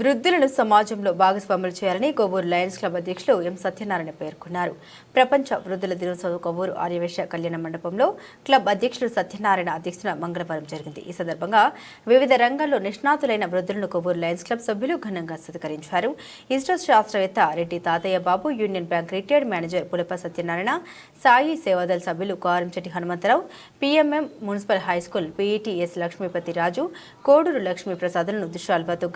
వృద్ధులను సమాజంలో భాగస్వాములు చేయాలని కొవ్వూరు లయన్స్ క్లబ్ అధ్యక్షులు ఎం సత్యనారాయణ పేర్కొన్నారు. ప్రపంచ వృద్ధుల దినోత్సవం కొవ్వూరు ఆర్యవేశ కళ్యాణ మండపంలో క్లబ్ అధ్యక్షులు సత్యనారాయణ అధ్యక్షతన మంగళవారం జరిగింది. ఈ సందర్భంగా వివిధ రంగాల్లో నిష్ణాతులైన వృద్ధులను కొవ్వూరు లయన్స్ క్లబ్ సభ్యులు ఘనంగా సత్కరించారు. ఇస్రో శాస్త్రవేత్త Reddy Tatayya Babu union bank retired manager Pulapa Satyanarayana Sai Sevadal సభ్యులు Karanchetti Hanumantharao PMM municipal high school P E T S Lakshmipathi Raju Koduru Lakshmi ప్రసాదులను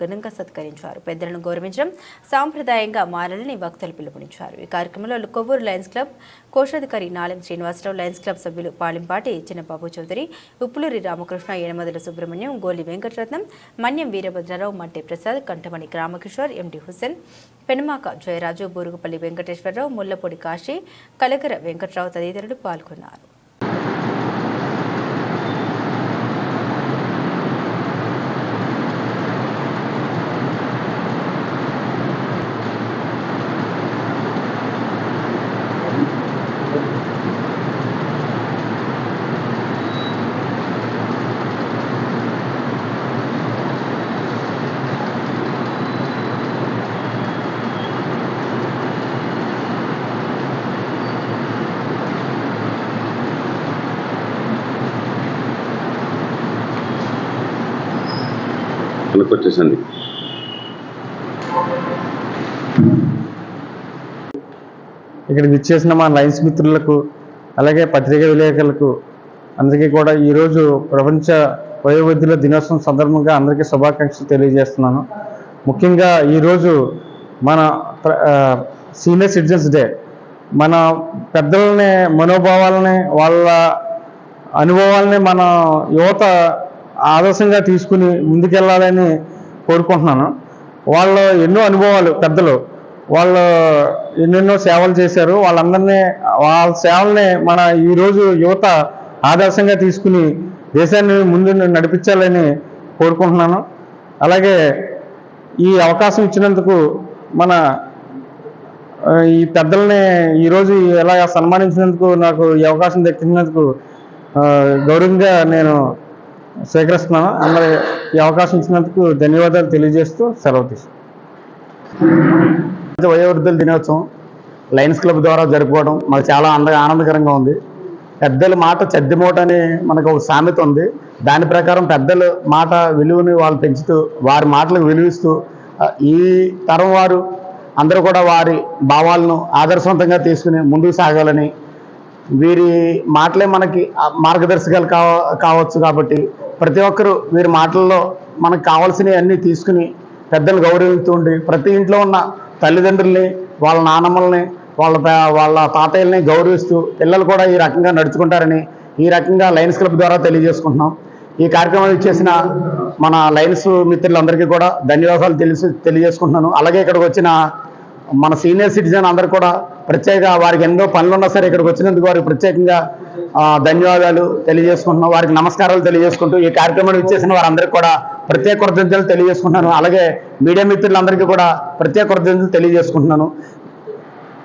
ఘనంగా సత్కరించారు. పెద్దలను గౌరవించడం సాంప్రదాయంగా మారాలని వక్తలు పిలుపునిచ్చారు. ఈ కార్యక్రమంలో కొవ్వూరు లయన్స్ క్లబ్ కోశాధికారి నాలెం శ్రీనివాసరావు లయన్స్ క్లబ్ సభ్యులు పాలింపాటి చిన్నబాబు చౌదరి ఉప్పులూరి రామకృష్ణ ఏనమదుల సుబ్రహ్మణ్యం గోలి వెంకటరత్నం మన్యం వీరభద్రరావు మట్టె ప్రసాద్ కంఠమణి రామకిషోర్ ఎండి హుస్సేన్ పెనుమాక జయరాజు బూరుగుపల్లి వెంకటేశ్వరరావు ముల్లపొడి కాశీ కలగర వెంకట్రావు తదితరులు పాల్గొన్నారు. వెనక్కి వచ్చేసండి ఇక్కడికి విచ్చేసిన మా లైన్స్ మిత్రులకు అలాగే పత్రికా విలేకరులకు అందరికీ కూడా ఈరోజు ప్రపంచ వయోవృద్ధుల దినోత్సవం సందర్భంగా అందరికీ శుభాకాంక్షలు తెలియజేస్తున్నాను. ముఖ్యంగా ఈరోజు మన ప్ర- సీనియర్ సిటిజన్స్ డే. మన పెద్దలని మనోభావాలని వాళ్ళ అనుభవాలని మన యువత ఆదర్శంగా తీసుకుని ముందుకెళ్ళాలని కోరుకుంటున్నాను. వాళ్ళు ఎన్నో అనుభవాలు పెద్దలు. వాళ్ళు ఎన్నెన్నో సేవలు చేశారు. వాళ్ళందరినీ వాళ్ళ సేవల్ని మన ఈరోజు యువత ఆదర్శంగా తీసుకుని దేశాన్ని ముందు నడిపించాలని కోరుకుంటున్నాను. అలాగే ఈ అవకాశం ఇచ్చినందుకు మన ఈ పెద్దల్ని ఈరోజు ఎలా సన్మానించినందుకు నాకు ఈ అవకాశం దక్కినందుకు గౌరవంగా నేను స్వీకరిస్తున్నాను. అందరి ఈ అవకాశం ఇచ్చినందుకు ధన్యవాదాలు తెలియజేస్తూ సెలవు తీసుకుంటాను వయోవృద్ధుల దినోత్సవం లయన్స్ క్లబ్ ద్వారా జరుపుకోవడం మాకు చాలా అంద ఆనందకరంగా ఉంది. పెద్దల మాట చెద్దమూట అని మనకు ఒక సామెత ఉంది. దాని ప్రకారం పెద్దల మాట విలువని వాళ్ళు పెంచుతూ వారి మాటలకు విలువిస్తూ ఈ తరం వారు అందరూ కూడా వారి భావాలను ఆదర్శవంతంగా తీసుకుని ముందుకు సాగాలని వీరి మాటలే మనకి మార్గదర్శకాలు కావ కావచ్చు కాబట్టి ప్రతి ఒక్కరూ వీరి మాటల్లో మనకు కావాల్సినవి అన్నీ తీసుకుని పెద్దలు గౌరవిస్తూ ఉండి ప్రతి ఇంట్లో ఉన్న తల్లిదండ్రుల్ని వాళ్ళ నానమ్మల్ని వాళ్ళ వాళ్ళ తాతయ్యల్ని గౌరవిస్తూ పిల్లలు కూడా ఈ రకంగా నడుచుకుంటారని ఈ రకంగా లయన్స్ క్లబ్ ద్వారా తెలియజేసుకుంటున్నాం. ఈ కార్యక్రమం ఇచ్చేసిన మన లయన్స్ మిత్రులందరికీ కూడా ధన్యవాదాలు తెలిసి తెలియజేసుకుంటున్నాను. అలాగే ఇక్కడికి వచ్చిన మన సీనియర్ సిటిజన్ అందరు కూడా ప్రత్యేక వారికి ఎన్నో పనులు ఉన్నా సరే ఇక్కడికి వచ్చినందుకు వారికి ప్రత్యేకంగా ధన్యవాదాలు తెలియజేసుకుంటున్నాం. వారికి నమస్కారాలు తెలియజేసుకుంటూ ఈ కార్యక్రమాన్ని ఇచ్చేసిన వారందరికీ కూడా ప్రత్యేక కృతజ్ఞతలు తెలియజేసుకుంటున్నాను. అలాగే మీడియా మిత్రులందరికీ కూడా ప్రత్యేక కృతజ్ఞతలు తెలియజేసుకుంటున్నాను.